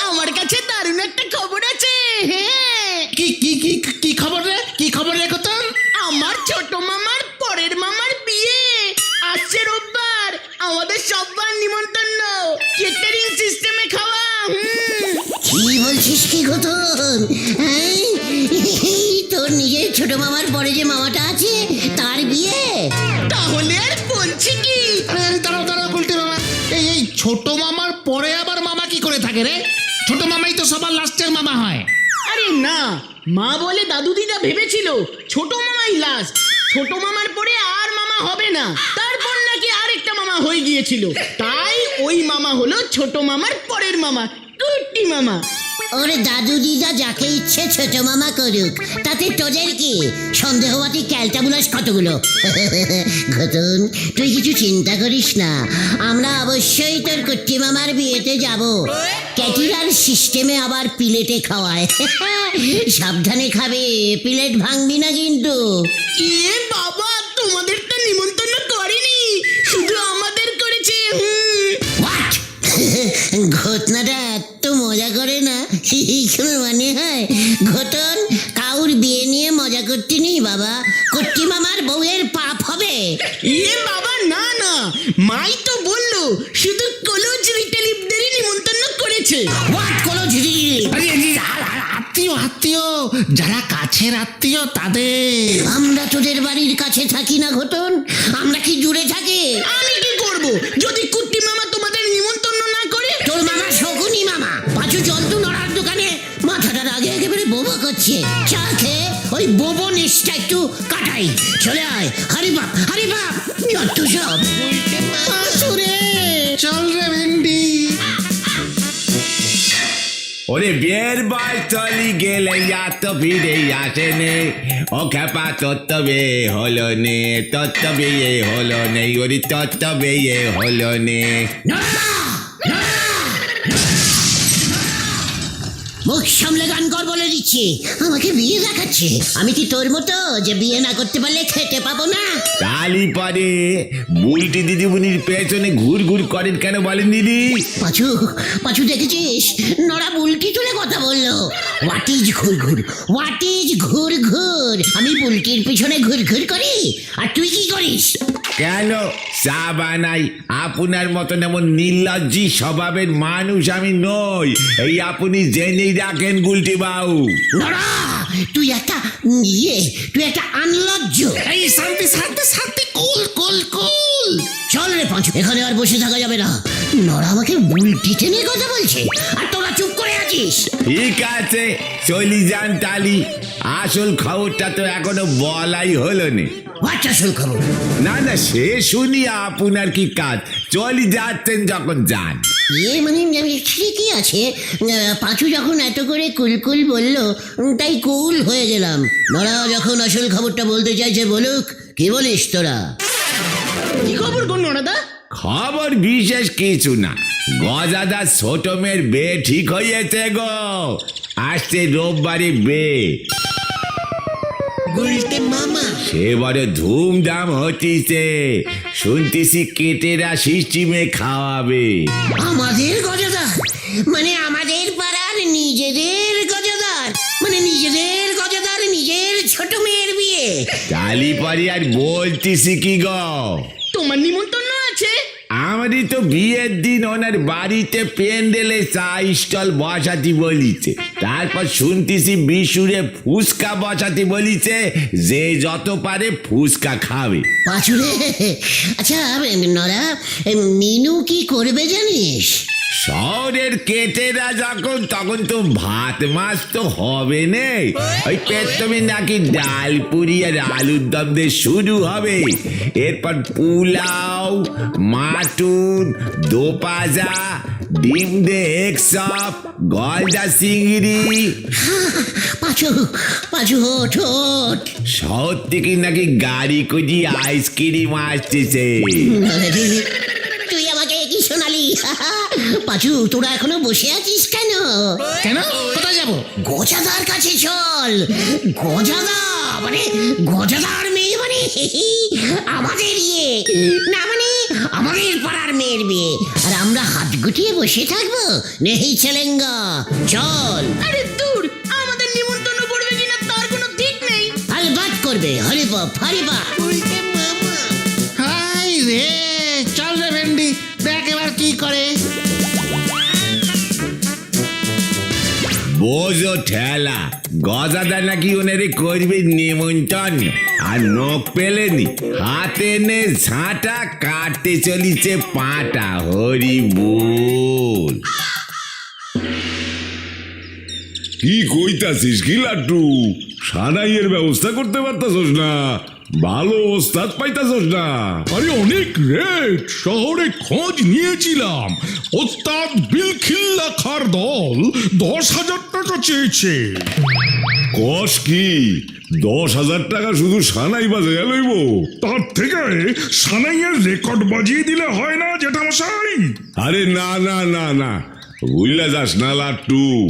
আমার কাছে দারুণ একটা খবর আছে। হ্যাঁ কি কি কি কি খবর রে? কি খবর রে কতন আমার ছোট মামার পরের মামার বিয়ে। আসছে রোববার। আমাদের সবার নিমন্ত্রণ কেটারিং সিস্টেমে খাওয়া। হুম। কি বলছিস কি হ্যাঁ? তোর নিজের ছোট মামার পরে যে মামাটা আছে তার বিয়ে? ছোট মামার পরে আবার মামা কি করে থাকে রে? ছোট মামাই তো সবার লাস্টের মামা হয়। আরে না, মা বলে দাদু দিদা ভেবেছিল ছোট মামাই লাস্ট ছোট মামার পরে আর মামা হবে না। তারপর নাকি আরেকটা মামা হয়ে গিয়েছিল। তাই ওই মামা হলো ছোট মামার পরের মামা টুটি মামা। ওরে দাদু দিদা, যাকে ইচ্ছে ছোট মামা করুক, তাতে তোদের কি সন্দেহবাদী ক্যালটাবুলাস কতগুলো? ঘটন তুই কিছু চিন্তা করিস না। আমরা অবশ্যই তোর কুট্টি মামার বিয়েতে যাব। ক্যাটিরার সিস্টেমে আবার প্লেটে খাওয়ায়। সাবধানে খাবে, প্লেট ভাঙবি না কিন্তু। এ বাবা, তোমাদের ঘটনাটা এত মজা করে না? কোনো মানে হয়? ঘটন কাউর বিয়ে নিয়ে মজা করতে নেই বাবা। কর্তি মামার বউয়ের পাপ হবে। এ বাবা না না। মাই তো বলল শুধু কলেজ রিটেলিভদেরই নিমন্ত্রণ করেছে। হোয়াট আ- আত্মীয় আত্মীয় যারা কাছের আত্মীয় তাদের। আমরা তোদের বাড়ির কাছে থাকি না ঘটন। আমরা কি জুড়ে থাকি? কাটাই চলে আয়। হারি বাপ হারি বাপ যত সব। চল রে ভেন্ডি। ওরে বিয়ের বয়সলি গেলে এত ভিড়ে আসেনে। ও খেপা তত্ত্ব বিয়ে হলো নে তত্ত্ব বিয়ে হলো নে ওরে তত্ত্ব বিয়ে হলো নে মুখ সামলে গান কর বলে দিচ্ছি আমাকে বিয়ে দেখাচ্ছে। আমি কি তোর মতো যে বিয়ে না করতে পারলে খেতে পাবো না? তালি পরে। বুলটি দিদিমণির পেছনে ঘুর ঘুর করেন কেন বলেন দিদি? পাঁচু পাঁচু দেখেছিস? নড়া বুলটি তুলে কথা বলল। হোয়াট ইজ ঘুর ঘুর হোয়াট ইজ ঘুর ঘুর আমি বুলটির পিছনে ঘুর ঘুর করি? আর তুই কি করিস? কেন? চা বানাই। আপনার মতন এমন নির্লজ্জি স্বভাবের মানুষ আমি নই। এই আপনি জেনেই রাখেন গুলটি বাউ নড়া! তুই একটা ইয়ে তুই একটা আনলজ্জ। এই শান্তি শান্তি শান্তি কুল কুল কুল। চল রে পাঁচু এখানে আর বসে থাকা যাবে না। নড়া আমাকে বুলটি টেনে কথা বলছে আর তোরা চুপ করে আছিস। ঠিক আছে চলি যান তালি। আসল খবরটা তো এখনও বলাই হলো নি। হোয়াট আসল খবর। না না সে শুনি আপনার কি কাজ। চলি যাচ্ছেন যখন যান। ইয়ে মানে ঠিকই আছে। পাঁচু যখন এত করে কুলকুল বলল তাই কুল হয়ে গেলাম। নড়া যখন আসল খবরটা বলতে চাইছে বলুক কি বলিস তোরা? কি খবর গো নড়াদা খবর বিশেষ কিছু না। গজাদার ছোট মেয়ের বে ঠিক হয়েছে গো। আসছে রোববারে বে মামা। সে বড় ধুমধাম হতিছে। শুনতেছি কেটেরা সিস্টিমে খাওয়াবে। আমাদের গজাদার। মানে আমাদের পাড়ার নিজেদের গজাদার। মানে নিজেদের গজাদার নিজের ছোট মেয়ের বিয়ে। তালি পরে আর বলতেছি কি গো? তোমার নিমন্ত্রণ আছে? আমারই তো বিয়ের দিন ওনার বাড়িতে প্যান্ডেলে চা স্টল বসাতে বলিছে। তারপর শুনতেছি বিশুরে ফুচকা বসাতে বলিছে যে যত পারে ফুচকা খাবে। পাঁচুরে আচ্ছা নরা মিনু কি করবে জানিস? শহরের কেটেরা যখন তখন তো ভাত মাছ তো হবে নে ওই পেট্রমে নাকি ডাল পুরি আর আলুর দম দিয়ে শুরু হবে। এরপর পোলাও মাটুন দোপাজা ডিম দে এক সপ গলদা চিংড়ি। পাঁচু পাঁচু ওঠ ওঠ। শহর থেকে নাকি গাড়ি করে আইসক্রিম আসতেছে আরে, তুই আমাকে কি শোনালি পাঁচু তোরা এখনও বসে আছিস কেন? কেন? কোথায় যাব? গজাদার কাছে চল। গজাদা মানে গজাদার মেয়ে মানে আমাদের ইয়ে। না মানে আমাদের পাড়ার মেয়ের বিয়ে। আর আমরা হাত গুটিয়ে বসে থাকব? নেই ছেলেঙ্গা চল। আরে দূর আমাদের নিমন্ত্রণ করবে কিনা তার কোনো ঠিক নেই। আলবাত করবে হরিবাপ হরিবাপ হাই রে। এবার কি করে? বোঝো ঠেলা, গজাদা নাকি ওনারে করবে নিমন্ত্রণ? আর নখ পেলেনি, হাতে নে ঝাঁটা কাটতে চলিছে পাটা, হরি বল। কি কইতাছিস কি লাট্টু সানাইয়ের ব্যবস্থা করতে পারতাছস না। ভালো ওস্তাদ পাইতাছস না। আরে অনেক রেট শহরে খোঁজ নিয়েছিলাম। ওস্তাদ বিলখিল্লা খার দল দশ হাজার টাকা চেয়েছে। কস কি দশ হাজার টাকা শুধু সানাই বাজে লইব? তার থেকে সানাইয়ের রেকর্ড বাজিয়ে দিলে হয় না জেঠামশাই? আরে না না না না। বুঝলা যাস না লাট্টু?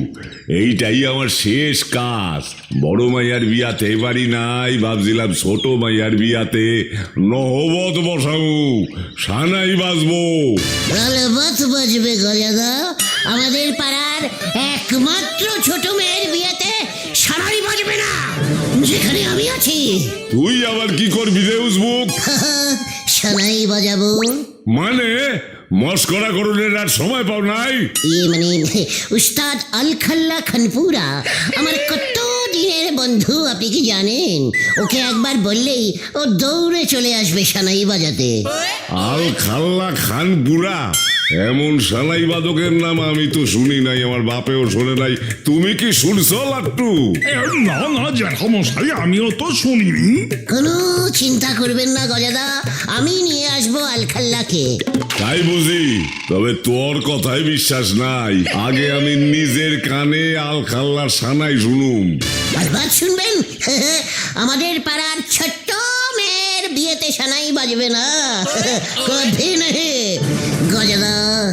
এইটাই আমার শেষ কাজ। বড় মাইয়ার বিয়াতে বাড়ি নাই ভাবছিলাম ছোট মাইয়ার বিয়াতে নহবত বসাবো সানাই বাজবো। আলবাত বাজবে গজাদা আমাদের পাড়ার একমাত্র ছোট মেয়ের বিয়েতে সারাই বাজবে না। যেখানে আমি আছি। তুই আবার কি করবি রে উজবুক সানাই বাজাবো। মানে মস্করা করণের আর সময় পাও নাই। এ মানে উস্তাদ আলখাল্লা খানপুরা আমার কত দিনের বন্ধু আপনি কি জানেন? ওকে একবার বললেই ও দৌড়ে চলে আসবে সানাই বাজাতে। আল খাল্লা খানপুরা। এমন সালাই বাদকের নাম আমি তো শুনি নাই আমার বাপেও শোনে নাই। তুমি কি শুনছো লাট্টু? না না জ্যাঠামশাই আমিও তো শুনিনি। কোনো চিন্তা করবেন না গজাদা। আমি নিয়ে আসব আলখাল্লাকে। তাই বুঝি তবে তোর কথায় বিশ্বাস নাই। আগে আমি নিজের কানে আল খাল্লার সানাই শুনুম। বারবার শুনবেন? আমাদের পাড়ার ছোট্ট মেয়ের বিয়েতে সানাই বাজবে না। কঠিন। গজাদা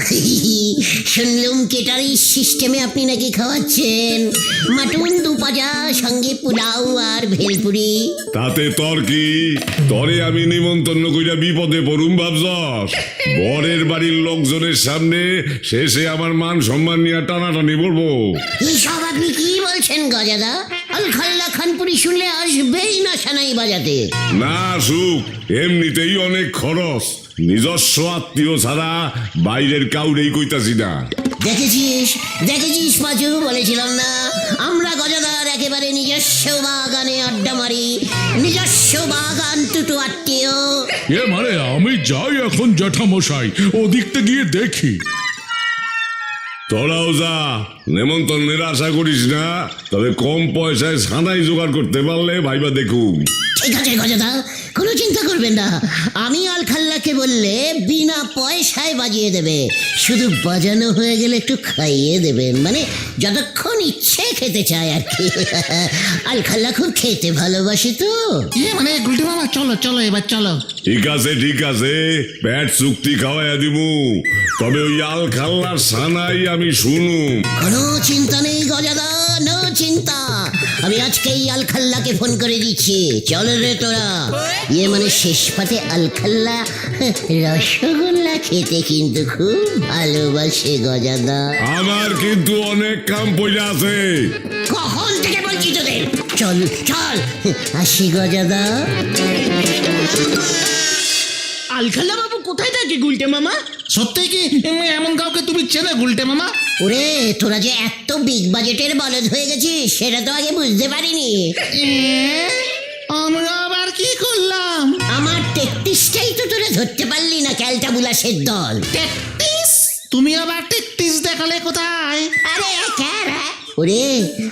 শুনলুম কেটারি সিস্টেমে আপনি নাকি খাওয়াচ্ছেন? মাটুন দু পাজা সঙ্গে পোলাও আর ভেলপুরি। তাতে তোর কি? তরে আমি নিমন্ত্রণ কইরা বিপদে পড়ুম ভাবছস? বরের বাড়ির লোকজনের সামনে শেষে আমার মান সম্মান নিয়ে টানাটানি পড়ব এইসব আপনি কি বলছেন গজাদা? আলখাল্লা খানপুরি শুনলে আসবেই না সানাই বাজাতে। না সুখ এমনিতেই অনেক খরচ। নিজস্ব আত্মীয় ছাড়া বাইরের কাউরেই কইতাছি না। দেখেছিস? দেখেছিস পাচু? বলেছিলাম না। আমরা গজাদার একেবারে নিজস্ব বাগানে আড্ডা মারি। নিজস্ব বাগান দুটো আত্মীয়। এ মানে আমি যাই এখন জ্যাঠামশাই ওদিকতে গিয়ে দেখি। তোরাও যা নেমন্তন্নের আশা করিস না তবে কম পয়সায় সানাই জোগাড় করতে পারলে ভাইবা দেখুন আছে গজাদা কোনো চিন্তা করবেন না। আমি আলখাল্লাকে বললে বিনা পয়সায় বাজিয়ে দেবে। শুধু বাজানো হয়ে গেলে একটু খাইয়ে দেবেন। মানে যতক্ষণ ইচ্ছে খেতে চায় আর কি। আলখাল্লা খুব খেতে ভালোবাসে তো। ইয়ে মানে গুলটি মামা চলো চলো এবার চলো। ঠিক আছে ঠিক আছে। পেট চুক্তি খাওয়াইয়া দিমু। তবে ওই আল খাল্লার সানাই আমি শুনুম। কোনো চিন্তা নেই গজাদা। নো চিন্তা। আমি আজকেই আলখাল্লাকে ফোন করে দিচ্ছি। চল রে তোরা। ইয়ে মানে শেষ পাতে আলখাল্লা রসগোল্লা খেতে কিন্তু খুব ভালোবাসে গজাদা। আমার কিন্তু অনেক কাম পড়ে আছে। কখন থেকে বলছি তোদের? চল চল। আসি গজাদা। আলখাল্লা বাবু কোথায় থাকে গুলটে মামা? সত্যি কি? এমন কাউকে তুমি চেনে গুলটে মামা? ওরে তোরা যে এত বিগ বাজেটের বলদ হয়ে গেছিস সেটা তো আগে বুঝতে পারিনি। আমরা আবার কি করলাম? আমার তেত্রিশটাই তো তোরা ধরতে পারলি না ক্যালটা বুলাসের দল। টেকটিস তুমি আবার টেকটিস দেখালে কোথায়? আরে ক্যারা ওরে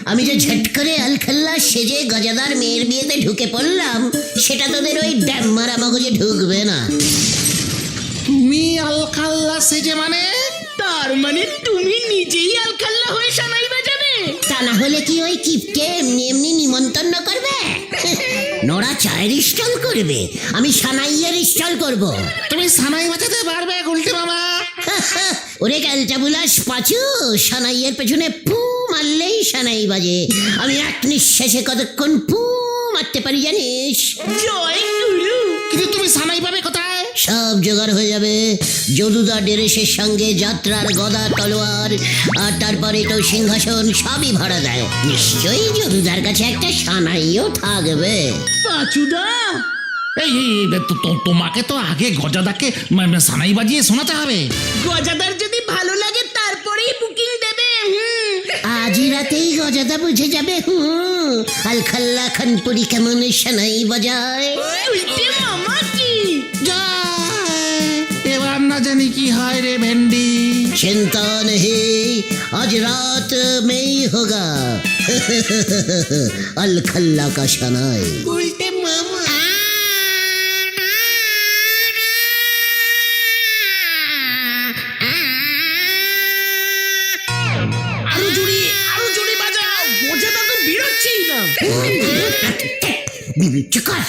আমি যে ঝট করে আলখাল্লা সেজে গজাদার মেয়ের বিয়েতে ঢুকে পড়লাম সেটা তোদের ওই ড্যাম মারা মগজে ঢুকবে না। তুমি আলকাল্লা সেজে মানে? তার মানে তুমি নিজেই আলখাল্লা হয়ে সানাই বাজাবে। তা না হলে কি ওই কিপকে এমনি এমনি নিমন্ত্রণ করবে? নোরা চায়ের স্টল করবে আমি সানাইয়ের স্টল করব। তুমি সানাই বাজাতে পারবে গুলটে মামা। ওরে ক্যালটা বুলাস পাচু সানাইয়ের পেছনে পু মারলেই সানাই বাজে। আমি এক নিঃশ্বাসে কতক্ষণ পু মারতে পারি জানিস? জয় গুরু কিন্তু তুমি সানাই পাবে কোথায়? সব জোগাড় হয়ে যাবে। যদুদা ডেরেসের সঙ্গে যাত্রার গদা তলোয়ার আর তারপরে তো সিংহাসন সবই ভাড়া দেয়। নিশ্চয়ই যদুদার কাছে একটা সানাইও থাকবে। পাচুদা। এই তো- তো- তোমাকে তো আগে গজাদাকে মানে, সানাই বাজিয়ে শোনাতে হবে। গজাদার যদি ভালো লাগে আজই রাতেই গজাদা বুঝে যাবে হুম আলখাল্লা খানপুরি কেমন সানাই বাজায় উল্টে মামা কি যায় এবার না জানি কি হয় রে ভেন্ডি चिंता नहीं आज रात में ही होगा अलखल्ला का शनाई বিবি চকর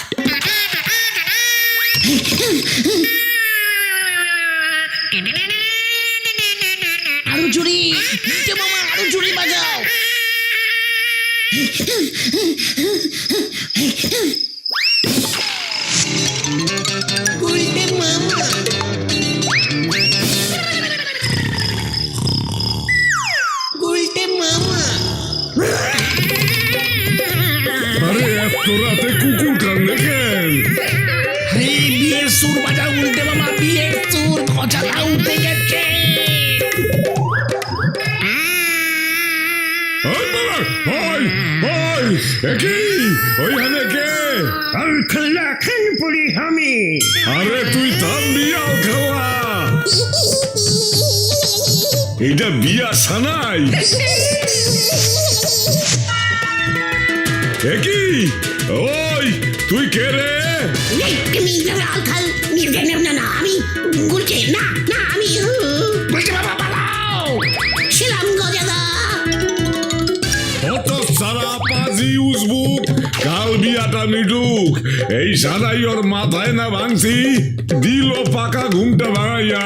আরও জুড়ি মামা আরও জুড়ি বাজাও। এত রাতে কুকুর কান্দে কেন? আরে বিয়ের সুর বাজাও উল্টে মামা বিয়ের সুর গজাদা উঠে গেছে। আরে তুই থামবি আলখাল্লা এটা বিয়া সানাই। এ কি? ওই তুই কে রে? আলখাল না না আমি না না আমি বাবা পালাও! শিলাম গজাদা অত সারা পাজি কাল বিয়াটা মিটুক। এই সারাই ওর মাথায় না ভাঙছি দিল পাকা ঘুমটা ভাঙাইয়া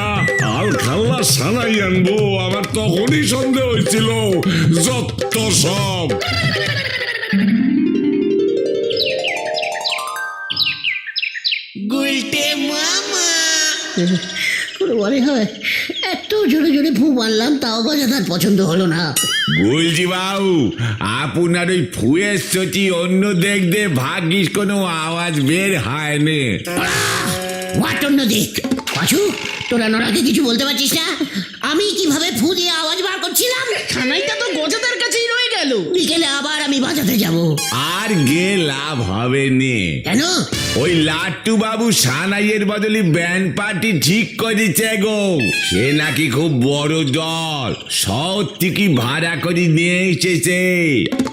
আল খাল্লা সারাই আনব আমার তখনই সন্দেহ হয়েছিল যত সব। কোনো মনে হয় এত জোরে জোরে ফু মারলাম তাও গজাদার পছন্দ হলো না। বলছি বাবু আপনার ওই ফুয়ের সচি অন্য দেখতে ভাগ্যিস কোনো আওয়াজ বের হয়নি। হোয়াট অন্য দিক? পাশু তোরা নোরাকে কিছু বলতে পারছিস না? আমি কীভাবে ফু দিয়ে আওয়াজ বার করছিলাম? খানাইটা তো গজাদার কাছেই রয়ে গেল। বিকেলে আবার আমি বাজাতে যাব। আর গে লাভ হবে নে। কেন? ওই লাট্টু বাবু সানাইয়ের বদলে ব্যান্ড পার্টি ঠিক করেছে গো। সে নাকি খুব বড় দল। শহর থেকে ভাড়া করে নিয়ে এসেছে।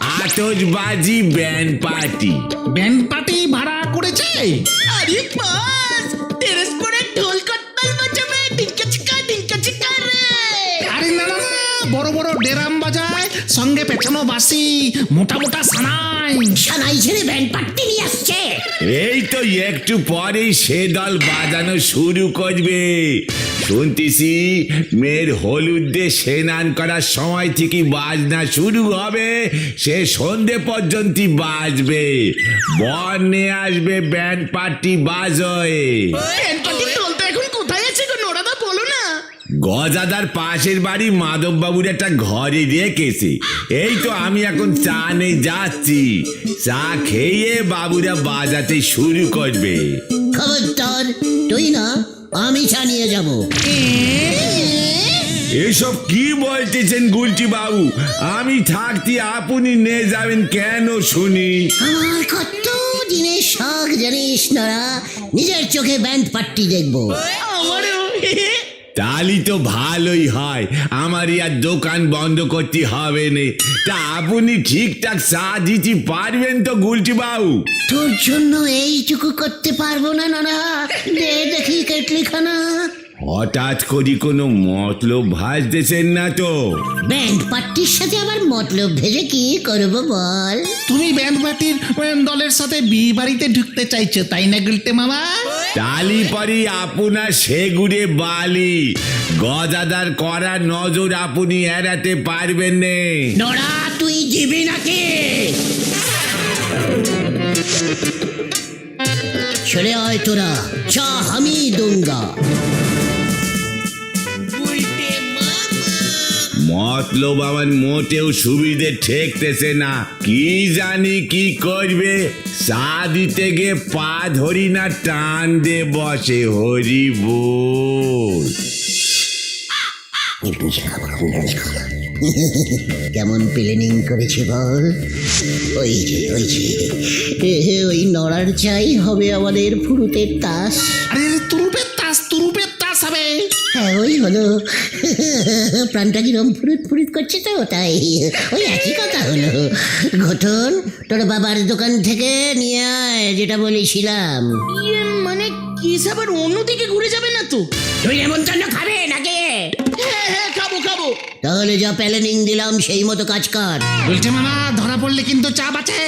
আতসবাজি ব্যান্ড পার্টি। ব্যান্ড পার্টি ভাড়া করেছে? আরে বাস ডেরাম বাজায় সঙ্গে পেছানো বাসি মোটা মোটা সানাই। সানাই ছেড়ে ব্যান্ড পার্টি নিয়ে আসছে। এই তো একটু পরেই সে দল বাজানো শুরু করবে। শুনতেছি মেয়ের হলুদে স্নান করার সময় থেকে বাজনা শুরু হবে। সে সন্ধে পর্যন্ত বাজবে। বর নিয়ে আসবে ব্যান্ড পার্টি বাজয়ে। ব্যান্ড পার্টি গজাদার পাশের বাড়ি মাধব বাবুর একটা ঘরে রেখেছে। এই তো আমি এখন চা নেই যাচ্ছি। চা খেয়ে বাবুরা বাজাতে শুরু করবে। খবরদার তুই না আমি জানিয়ে যাব। এসব কি বলতেছেন গুলটি বাবু? আমি থাকতে আপনি নিয়ে যাবেন কেন শুনি? আমার কত দিনের শখ জানিস নরা? নিজের চোখে ব্যান্ড পার্টি দেখব। আমারও তালি তো ভালোই হয়। আমার আর দোকান বন্ধ করতে হবে না। তা আপনি ঠিকঠাক চা দিতে পারবেন তো গুলটি বাবু? তোর জন্য এইটুকু করতে পারব না নরা দে দেখি কেটলিখানা। হঠাৎ করি কোনো মতলব ভাজতেছেন না তো। ব্যান্ড পার্টির সাথে আবার মতলব ভেজে কি করব বল? তুমি ব্যান্ড পার্টির দলের সাথে বিয়ে বাড়িতে ঢুকতে চাইছো তাই না গুলতে মামা? তালি পারি আপনার সেগুড়ে বালি। গজাদার করা নজর আপনি এড়াতে পারবেন নে। নড়া, তুই দিবি নাকি? সরে আয় তোরা চা আমি দুঙ্গা। মতলব আমার মোটেও সুবিধে ঠেকতেছে না। কি জানি কি করবে? চা দিতে গিয়ে পা ধরি না, টান দে বসে হরি বল। কেমন প্লেনিং করেছে বল? ওই যে ওই যে ওই নড়ার চাই হবে আমাদের ফুরুতের তাস। ওই হলো। প্রাণটা কিরম ফুরুত ফুরুত করছে তো তাই। ওই একই কথা হলো। ঘটন তোর বাবার দোকান থেকে নিয়ে আয় যেটা বলেছিলাম। ইয়ে মানে কেস আবার অন্যদিকে ঘুরে যাবে না তো? তুই নেমন্তন্ন খাবে নাকি? হ্যাঁ হ্যাঁ খাব খাব। তাহলে যা প্ল্যানিং দিলাম সেই মতো কাজ কর। বলছে মামা ধরা পড়লে কিন্তু চা বাঁচে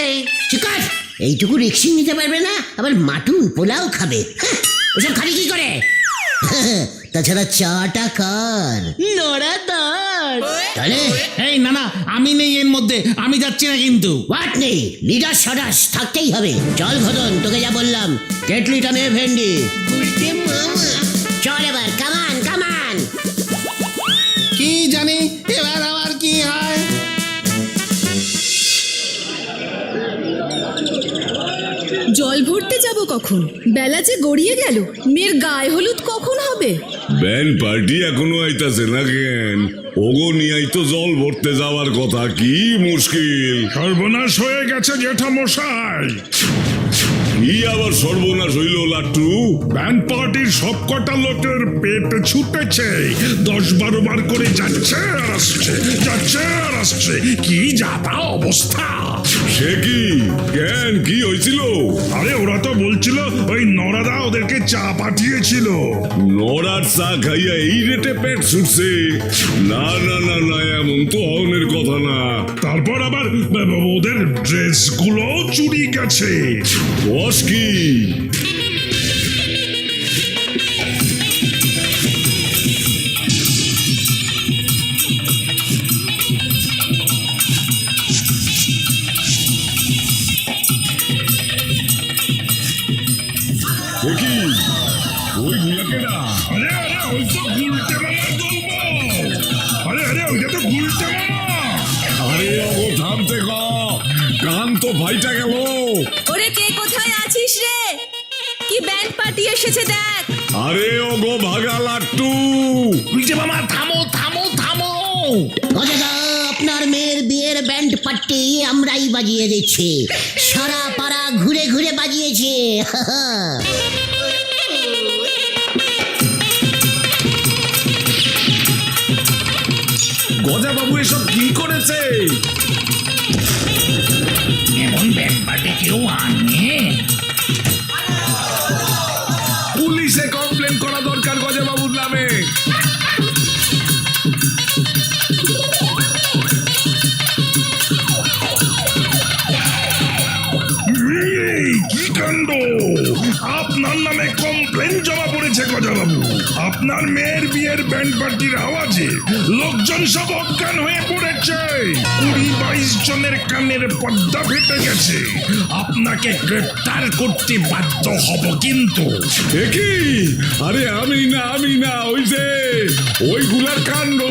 ঠিক আছে এইটুকু রিক্সি নিতে পারবে না আবার মাটুন পোলাও খাবে। হ্যাঁ, ওসব খালি কি করে? তাছাড়া চাটা কার? নড়া দাঁড় তাহলে? এই না না আমি নেই এর মধ্যে আমি যাচ্ছি না কিন্তু। হোয়াট নেই? লিডার সদাস থাকতেই হবে। চল ঘটন তোকে যা বললাম। কেটলিটা নে ভেন্ডি। চল এবার কামান কামান কি জানি এবার আবার কি হয়? জল ভরতে যাব কখন? বেলা যে গড়িয়ে গেল মেয়ের গায়ে হলুদ কখন হবে? ব্যান্ড পার্টি এখনও আইতাছে না কেন? ওগো নিয়াই তো জল ভরতে যাওয়ার কথা কি মুশকিল। সর্বনাশ হয়ে গেছে জেঠা মশাই। কি আবার সর্বনাশ হইল লাট্টু? ব্যান্ড পার্টির সব কটা লোকের পেট ছুটেছে। দশ বারো বার করে যাচ্ছে আর আসছে যাচ্ছে আর আসছে। কি যাতা অবস্থা। সে কি? জ্ঞান কি হয়েছিল? আরে, ওরা তো বলছিল ওই নরাদা ওদেরকে চা পাঠিয়েছিল। নরার চা খাইয়া এই রেটে পেট ছুটছে। না না না না, এমন তো হওনের কথা না। তারপর আবার ওদের ড্রেসগুলো চুরি গেছে। বস কি? এসেছে দেখ। আরে ও গো ভাগা লাট্টু। উল্টে মামা থামো থামো থামো। অজাদা আপনার মেয়ের বিয়ের ব্যান্ড পার্টি আমরাই বাজিয়ে দিচ্ছি। সারা পাড়া ঘুরে ঘুরে বাজিয়েছে। গজা বাবু এসব কি করেছে? কাণ্ড আপনার নামে কমপ্লেন জমা পড়েছে, গজাবাবু। আপনার মেয়ের বিয়ের ব্যান্ড পার্টির আওয়াজে লোকজন সব অজ্ঞান হয়ে পড়েছে। কুড়ি বাইশ জনের কানের পর্দা ফেটে গেছে। আপনাকে গ্রেপ্তার করতে বাধ্য হব কিন্তু। আরে আমি না আমি না, ওই যে, ওই গুলার কাণ্ড।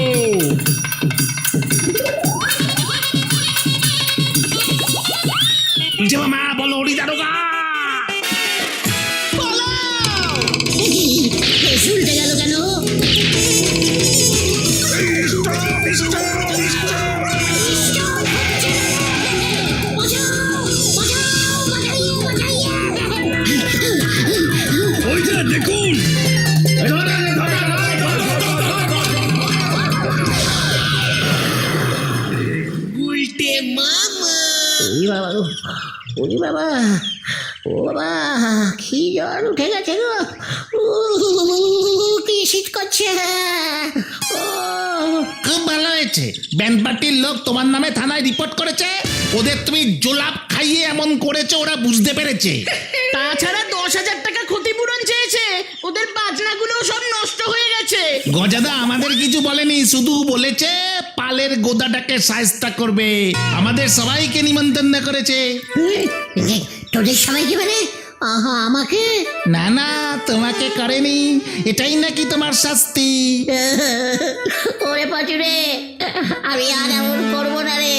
বুঝতে পেরেছে। তাছাড়া দশ হাজার টাকা ক্ষতিপূরণ চেয়েছে। ওদের বাজনাগুলো সব নষ্ট হয়ে গেছে। গজাদা আমাদের কিছু বলেনি শুধু বলেছে পালের গোদাটাকে সায়স্তা করবে। আমাদের সবাইকে নিমন্ত্রণ করেছে। তোদের সবাইকে মানে আহা আমাকে? না না তোমাকে করেনি। এটাই নাকি তোমার শাস্তি। ওরে পাচুরে আমি আর এমন করব না রে।